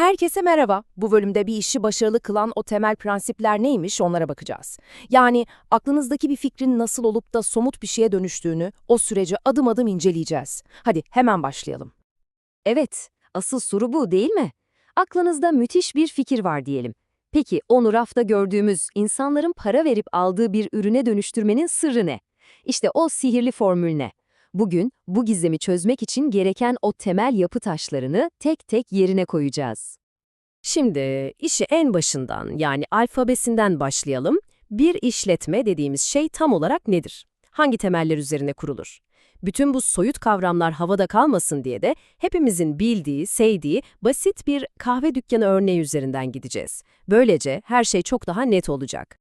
Herkese merhaba. Bu bölümde bir işi başarılı kılan o temel prensipler neymiş onlara bakacağız. Yani aklınızdaki bir fikrin nasıl olup da somut bir şeye dönüştüğünü o süreci adım adım inceleyeceğiz. Hadi hemen başlayalım. Evet, asıl soru bu değil mi? Aklınızda müthiş bir fikir var diyelim. Peki onu rafta gördüğümüz, insanların para verip aldığı bir ürüne dönüştürmenin sırrı ne? İşte o sihirli formül ne? Bugün bu gizemi çözmek için gereken o temel yapı taşlarını tek tek yerine koyacağız. Şimdi işi en başından yani alfabesinden başlayalım. Bir işletme dediğimiz şey tam olarak nedir? Hangi temeller üzerine kurulur? Bütün bu soyut kavramlar havada kalmasın diye de hepimizin bildiği, sevdiği basit bir kahve dükkanı örneği üzerinden gideceğiz. Böylece her şey çok daha net olacak.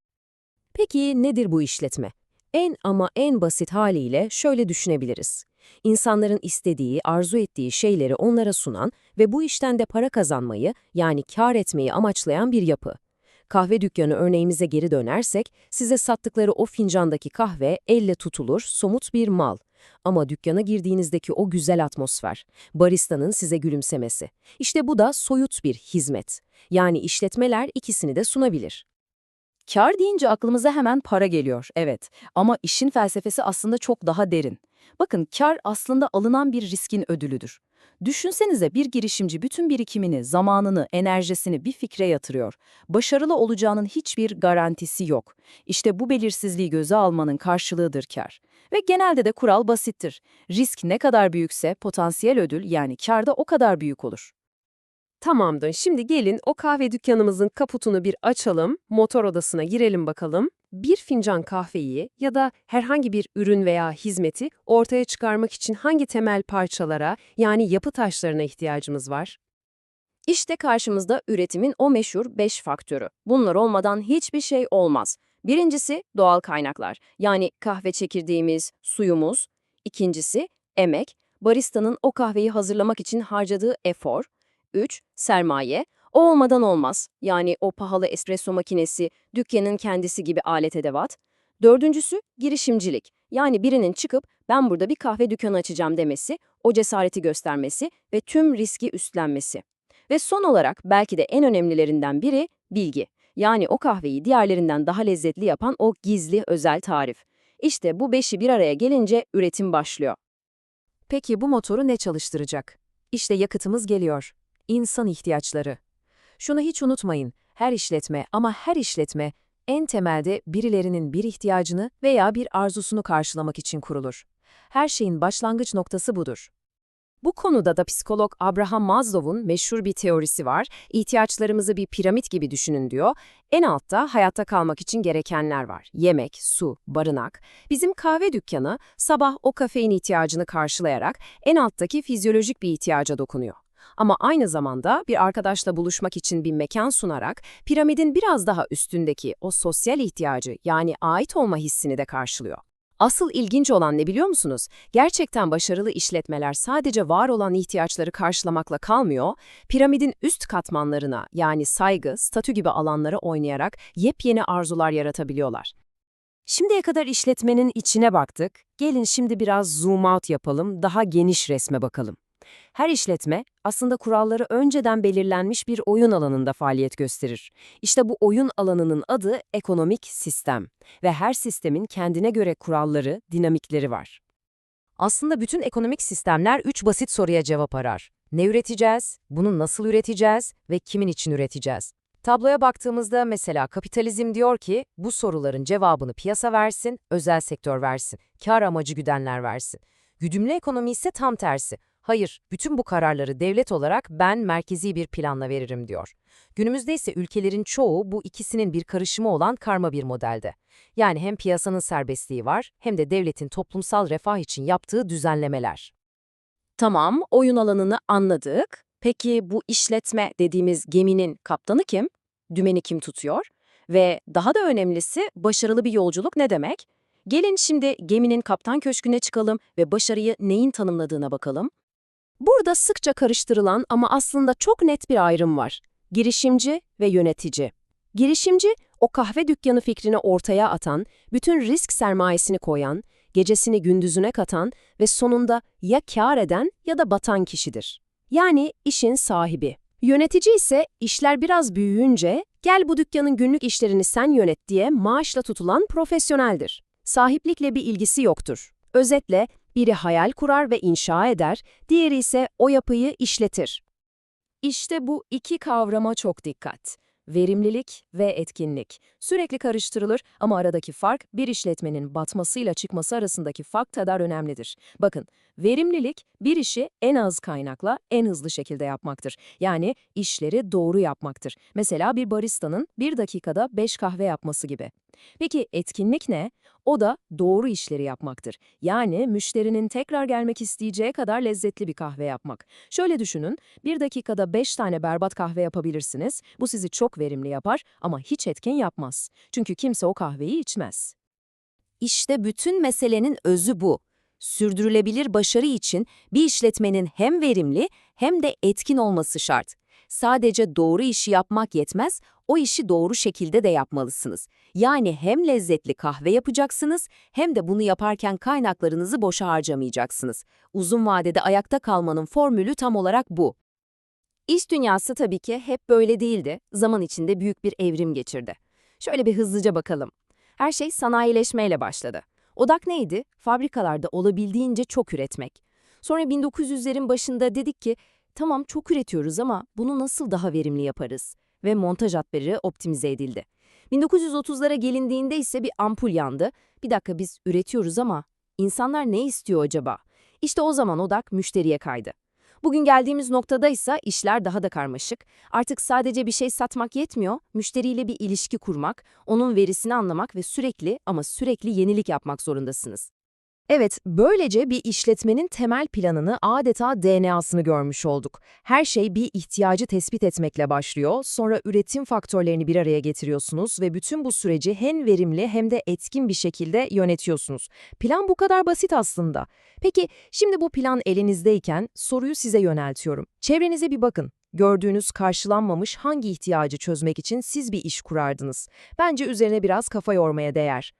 Peki nedir bu işletme? En ama en basit haliyle şöyle düşünebiliriz. İnsanların istediği, arzu ettiği şeyleri onlara sunan ve bu işten de para kazanmayı yani kar etmeyi amaçlayan bir yapı. Kahve dükkanı örneğimize geri dönersek, size sattıkları o fincandaki kahve elle tutulur, somut bir mal. Ama dükkana girdiğinizdeki o güzel atmosfer, baristanın size gülümsemesi. İşte bu da soyut bir hizmet. Yani işletmeler ikisini de sunabilir. Kar deyince aklımıza hemen para geliyor, evet. Ama işin felsefesi aslında çok daha derin. Bakın kar aslında alınan bir riskin ödülüdür. Düşünsenize bir girişimci bütün birikimini, zamanını, enerjisini bir fikre yatırıyor. Başarılı olacağının hiçbir garantisi yok. İşte bu belirsizliği göze almanın karşılığıdır kar. Ve genelde de kural basittir. Risk ne kadar büyükse potansiyel ödül yani kar da o kadar büyük olur. Tamamdır. Şimdi gelin o kahve dükkanımızın kaputunu bir açalım, motor odasına girelim bakalım. Bir fincan kahveyi ya da herhangi bir ürün veya hizmeti ortaya çıkarmak için hangi temel parçalara yani yapı taşlarına ihtiyacımız var? İşte karşımızda üretimin o meşhur 5 faktörü. Bunlar olmadan hiçbir şey olmaz. Birincisi doğal kaynaklar. Yani kahve çekirdeğimiz, suyumuz. İkincisi emek. Baristanın o kahveyi hazırlamak için harcadığı efor. 3. Sermaye. O olmadan olmaz. Yani o pahalı espresso makinesi, dükkanın kendisi gibi alet edevat. Dördüncüsü girişimcilik. Yani birinin çıkıp ben burada bir kahve dükkanı açacağım demesi, o cesareti göstermesi ve tüm riski üstlenmesi. Ve son olarak belki de en önemlilerinden biri bilgi. Yani o kahveyi diğerlerinden daha lezzetli yapan o gizli özel tarif. İşte bu beşi bir araya gelince üretim başlıyor. Peki bu motoru ne çalıştıracak? İşte yakıtımız geliyor. İnsan ihtiyaçları. Şunu hiç unutmayın, her işletme ama her işletme en temelde birilerinin bir ihtiyacını veya bir arzusunu karşılamak için kurulur. Her şeyin başlangıç noktası budur. Bu konuda da psikolog Abraham Maslow'un meşhur bir teorisi var. İhtiyaçlarımızı bir piramit gibi düşünün diyor. En altta hayatta kalmak için gerekenler var. Yemek, su, barınak. Bizim kahve dükkanı sabah o kafein ihtiyacını karşılayarak en alttaki fizyolojik bir ihtiyaca dokunuyor. Ama aynı zamanda bir arkadaşla buluşmak için bir mekan sunarak piramidin biraz daha üstündeki o sosyal ihtiyacı yani ait olma hissini de karşılıyor. Asıl ilginç olan ne biliyor musunuz? Gerçekten başarılı işletmeler sadece var olan ihtiyaçları karşılamakla kalmıyor, piramidin üst katmanlarına yani saygı, statü gibi alanlara oynayarak yepyeni arzular yaratabiliyorlar. Şimdiye kadar işletmenin içine baktık. Gelin şimdi biraz zoom out yapalım, daha geniş resme bakalım. Her işletme aslında kuralları önceden belirlenmiş bir oyun alanında faaliyet gösterir. İşte bu oyun alanının adı ekonomik sistem ve her sistemin kendine göre kuralları, dinamikleri var. Aslında bütün ekonomik sistemler üç basit soruya cevap arar. Ne üreteceğiz, bunu nasıl üreteceğiz ve kimin için üreteceğiz? Tabloya baktığımızda mesela kapitalizm diyor ki bu soruların cevabını piyasa versin, özel sektör versin, kar amacı güdenler versin. Güdümlü ekonomi ise tam tersi. Hayır, bütün bu kararları devlet olarak ben merkezi bir planla veririm diyor. Günümüzde ise ülkelerin çoğu bu ikisinin bir karışımı olan karma bir modelde. Yani hem piyasanın serbestliği var hem de devletin toplumsal refah için yaptığı düzenlemeler. Tamam, oyun alanını anladık. Peki bu işletme dediğimiz geminin kaptanı kim? Dümeni kim tutuyor? Ve daha da önemlisi başarılı bir yolculuk ne demek? Gelin şimdi geminin kaptan köşküne çıkalım ve başarıyı neyin tanımladığına bakalım. Burada sıkça karıştırılan ama aslında çok net bir ayrım var. Girişimci ve yönetici. Girişimci, o kahve dükkanı fikrini ortaya atan, bütün risk sermayesini koyan, gecesini gündüzüne katan ve sonunda ya kâr eden ya da batan kişidir. Yani işin sahibi. Yönetici ise işler biraz büyüyünce gel bu dükkanın günlük işlerini sen yönet diye maaşla tutulan profesyoneldir. Sahiplikle bir ilgisi yoktur. Özetle biri hayal kurar ve inşa eder, diğeri ise o yapıyı işletir. İşte bu iki kavrama çok dikkat. Verimlilik ve etkinlik. Sürekli karıştırılır ama aradaki fark bir işletmenin batmasıyla çıkması arasındaki fark kadar önemlidir. Bakın, verimlilik bir işi en az kaynakla en hızlı şekilde yapmaktır. Yani işleri doğru yapmaktır. Mesela bir baristanın bir dakikada 5 kahve yapması gibi. Peki etkinlik ne? O da doğru işleri yapmaktır. Yani müşterinin tekrar gelmek isteyeceği kadar lezzetli bir kahve yapmak. Şöyle düşünün, bir dakikada 5 tane berbat kahve yapabilirsiniz. Bu sizi çok verimli yapar ama hiç etkin yapmaz. Çünkü kimse o kahveyi içmez. İşte bütün meselenin özü bu. Sürdürülebilir başarı için bir işletmenin hem verimli hem de etkin olması şart. Sadece doğru işi yapmak yetmez, o işi doğru şekilde de yapmalısınız. Yani hem lezzetli kahve yapacaksınız hem de bunu yaparken kaynaklarınızı boşa harcamayacaksınız. Uzun vadede ayakta kalmanın formülü tam olarak bu. İş dünyası tabii ki hep böyle değildi. Zaman içinde büyük bir evrim geçirdi. Şöyle bir hızlıca bakalım. Her şey sanayileşmeyle başladı. Odak neydi? Fabrikalarda olabildiğince çok üretmek. Sonra 1900'lerin başında dedik ki, tamam çok üretiyoruz ama bunu nasıl daha verimli yaparız? Ve montaj hatları optimize edildi. 1930'lara gelindiğinde ise bir ampul yandı. Bir dakika biz üretiyoruz ama insanlar ne istiyor acaba? İşte o zaman odak müşteriye kaydı. Bugün geldiğimiz noktada ise işler daha da karmaşık. Artık sadece bir şey satmak yetmiyor, müşteriyle bir ilişki kurmak, onun verisini anlamak ve sürekli ama sürekli yenilik yapmak zorundasınız. Evet, böylece bir işletmenin temel planını adeta DNA'sını görmüş olduk. Her şey bir ihtiyacı tespit etmekle başlıyor, sonra üretim faktörlerini bir araya getiriyorsunuz ve bütün bu süreci hem verimli hem de etkin bir şekilde yönetiyorsunuz. Plan bu kadar basit aslında. Peki, şimdi bu plan elinizdeyken soruyu size yöneltiyorum. Çevrenize bir bakın. Gördüğünüz karşılanmamış hangi ihtiyacı çözmek için siz bir iş kurardınız? Bence üzerine biraz kafa yormaya değer.